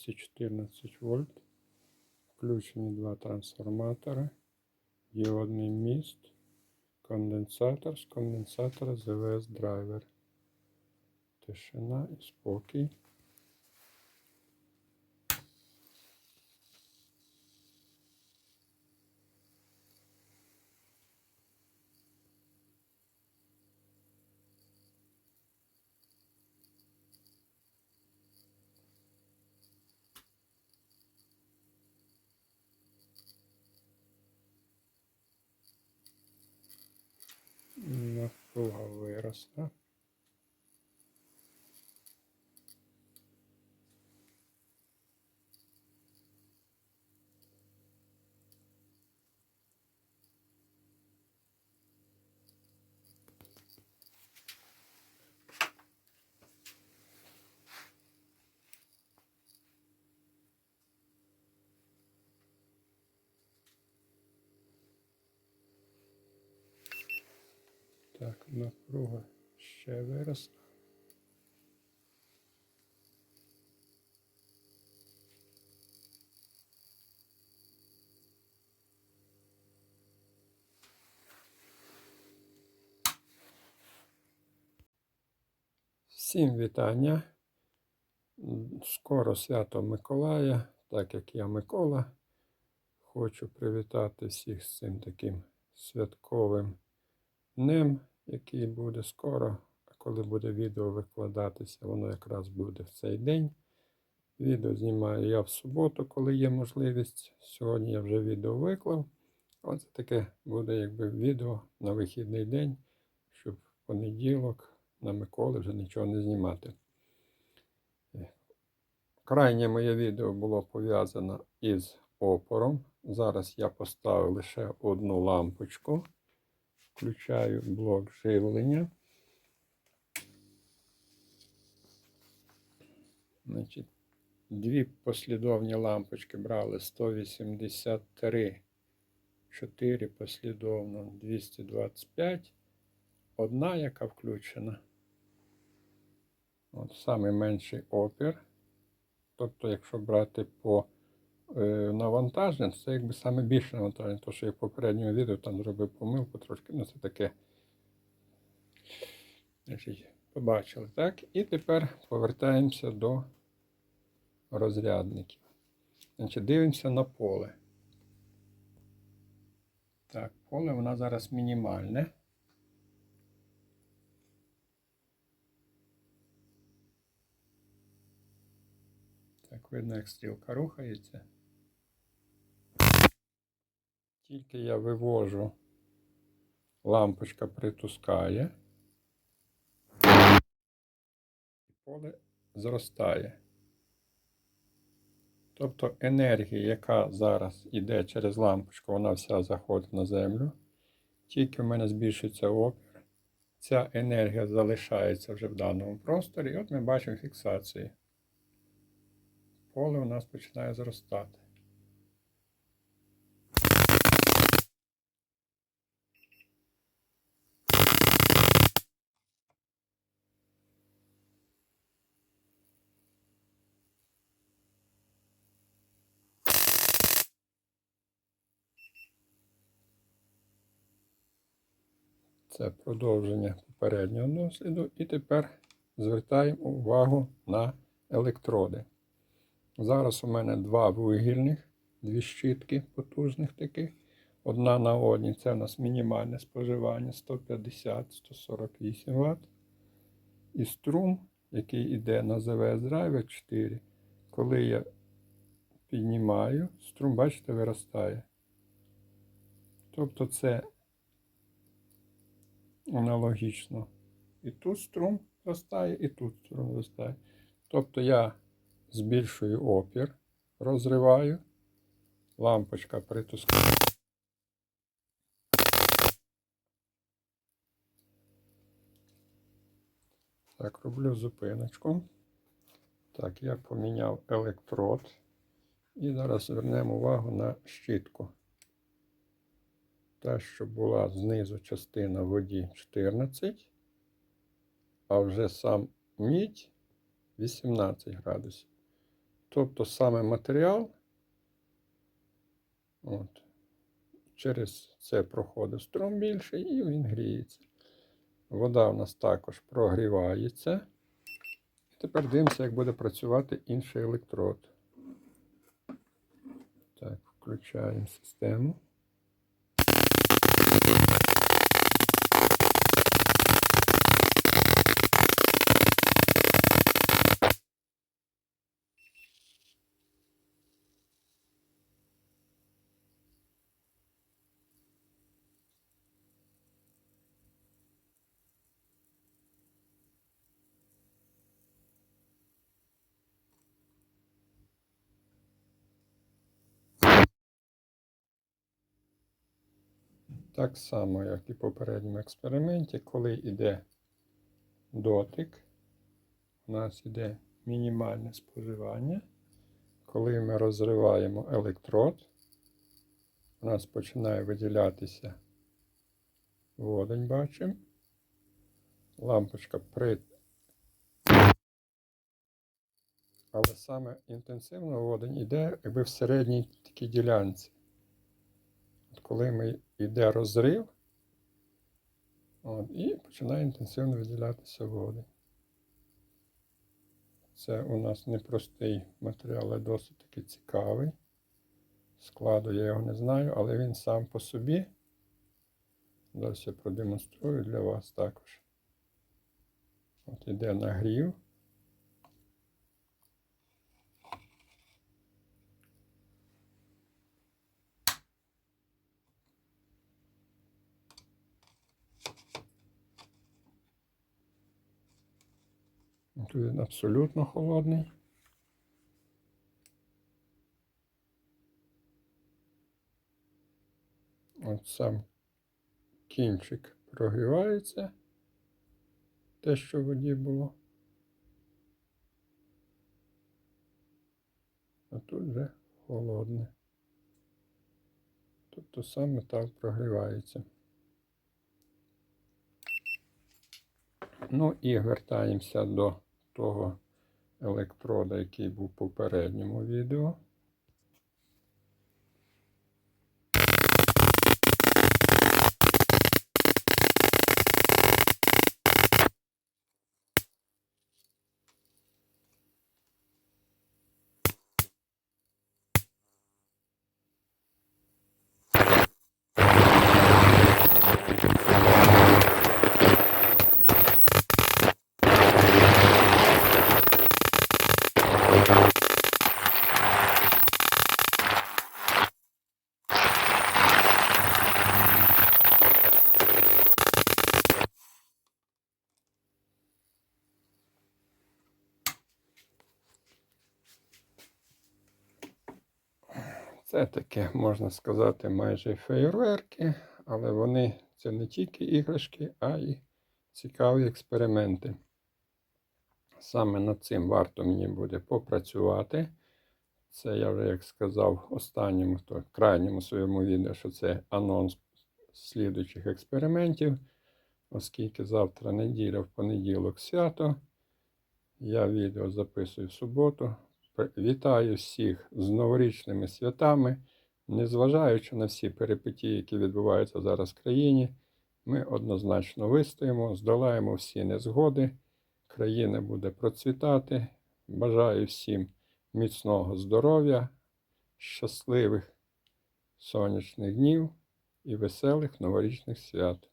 Живлення 214 вольт. Включені два трансформатори, діодний міст, конденсатор з конденсатора ЗВС драйвер. Тишина і спокій. Напруга виросла. Так, напруга ще виросла. Всім вітання. Скоро свято Миколая, так як я Микола, хочу привітати всіх з цим таким святковим днем, який буде скоро. А коли буде відео викладатися, воно якраз буде в цей день. Відео знімаю я в суботу, коли є можливість. Сьогодні я вже відео виклав. Оце таке буде якби відео на вихідний день, щоб в понеділок на Миколи вже нічого не знімати. Крайнє моє відео було пов'язано із опором. Зараз я поставив лише одну лампочку. Включаю блок живлення. Значить, дві послідовні лампочки брали 183, 4 послідовно 225. Одна, яка включена. От самий менший опір. Тобто, якщо брати по е, навантаженню, це якби саме більше навантаження, тому що я в попередньому відео там зробив помилку трошки, ну це таке. Побачили, так? І тепер повертаємося до розрядників. Значить, дивимося на поле. Так, поле нас зараз мінімальне. Так, видно, як стрілка рухається. Тільки я вивожу, лампочка притускає, і поле зростає. Тобто енергія, яка зараз йде через лампочку, вона вся заходить на землю. Тільки в мене збільшується опір. Ця енергія залишається вже в даному просторі. І от ми бачимо фіксацію. Поле у нас починає зростати. Це продовження попереднього досліду. І тепер звертаємо увагу на електроди. Зараз у мене два вугільних, дві щітки потужних таких. Одна на одній. Це у нас мінімальне споживання 150-148 Вт. І струм, який йде на ЗВС драйвер 4. Коли я піднімаю, струм, бачите, виростає. Тобто це аналогічно. І тут струм зростає, і тут струм зростає. Тобто я збільшую опір, розриваю, лампочка притискає. Так, роблю зупиночку. Так, я поміняв електрод. І зараз звернемо увагу на щітку. Та, що була знизу частина воді 14, а вже сам мідь 18 градусів. Тобто саме матеріал, от, через це проходить струм більший і він гріється. Вода у нас також прогрівається. І тепер дивимося, як буде працювати інший електрод. Так, включаємо систему. Так само, як і в попередньому експерименті, коли йде дотик, у нас йде мінімальне споживання. Коли ми розриваємо електрод, у нас починає виділятися водень, бачимо. Лампочка при. Але саме інтенсивно водень йде якби в середній такій ділянці. От коли ми йде розрив, от, і починає інтенсивно виділятися водень. Це у нас непростий матеріал, але досить таки цікавий. Складу я його не знаю, але він сам по собі. Зараз я продемонструю для вас також. От іде нагрів. Тут він абсолютно холодний. От сам кінчик прогрівається. Те, що в воді було. А тут вже холодне. Тобто сам метал прогрівається. Ну і вертаємося до того електрода, який був в попередньому відео. Це таке, можна сказати, майже феєрверки, але вони це не тільки іграшки, а й цікаві експерименти. Саме над цим варто мені буде попрацювати. Це я вже, як сказав, в останньому, то крайньому своєму відео, що це анонс слідуючих експериментів, оскільки завтра неділя, в понеділок свято. Я відео записую в суботу. Вітаю всіх з новорічними святами. Незважаючи на всі перипетії, які відбуваються зараз в країні, ми однозначно вистоїмо, здолаємо всі незгоди. Країна буде процвітати. Бажаю всім міцного здоров'я, щасливих сонячних днів і веселих новорічних свят.